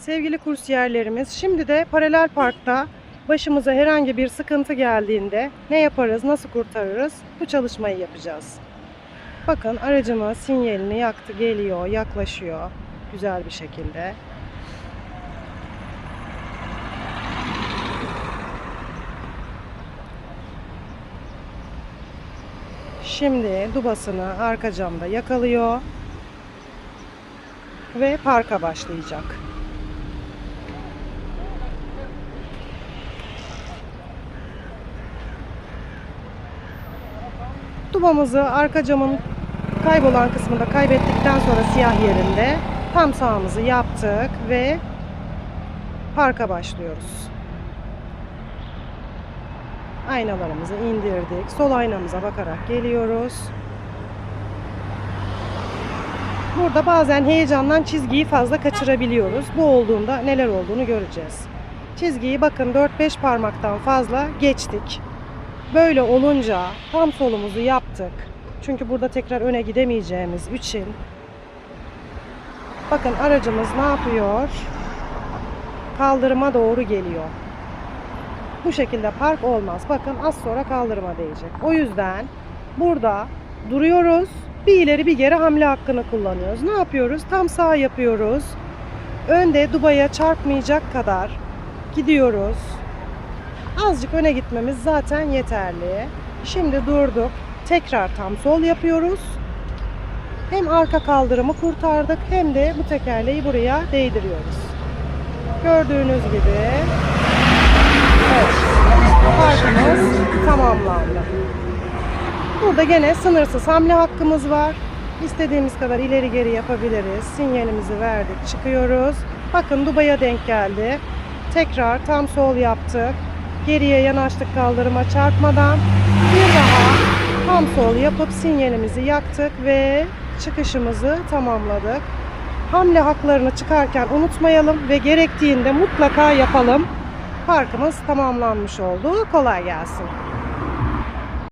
Sevgili kursiyerlerimiz, şimdi de paralel parkta başımıza herhangi bir sıkıntı geldiğinde ne yaparız, nasıl kurtarırız bu çalışmayı yapacağız. Bakın aracımız sinyalini yaktı, geliyor, yaklaşıyor güzel bir şekilde. Şimdi dubasını arka camda yakalıyor ve parka başlayacak. Dubamızı arka camın kaybolan kısmında kaybettikten sonra siyah yerinde tam sağımızı yaptık ve parka başlıyoruz. Aynalarımızı indirdik. Sol aynamıza bakarak geliyoruz. Burada bazen heyecandan çizgiyi fazla kaçırabiliyoruz. Bu olduğunda neler olduğunu göreceğiz. Çizgiyi bakın 4-5 parmaktan fazla geçtik. Böyle olunca tam solumuzu yaptık. Çünkü burada tekrar öne gidemeyeceğimiz için. Bakın aracımız ne yapıyor? Kaldırıma doğru geliyor. Bu şekilde park olmaz. Bakın az sonra kaldırıma değecek. O yüzden burada duruyoruz. Bir ileri bir geri hamle hakkını kullanıyoruz. Ne yapıyoruz? Tam sağ yapıyoruz. Önde dubaya çarpmayacak kadar gidiyoruz. Azıcık öne gitmemiz zaten yeterli. Şimdi durduk. Tekrar tam sol yapıyoruz. Hem arka kaldırımı kurtardık hem de bu tekerleği buraya değdiriyoruz. Gördüğünüz gibi Evet. Parkımız tamamlandı. Burada gene sınırsız hamle hakkımız var. İstediğimiz kadar ileri geri yapabiliriz. Sinyalimizi verdik, çıkıyoruz. Bakın Dubai'ye denk geldi. Tekrar tam sol yaptık. Geriye yanaştık kaldırıma çarpmadan. Bir daha tam sol yapıp sinyalimizi yaktık ve çıkışımızı tamamladık. Hamle haklarını çıkarken unutmayalım ve gerektiğinde mutlaka yapalım. Parkımız tamamlanmış oldu. Kolay gelsin.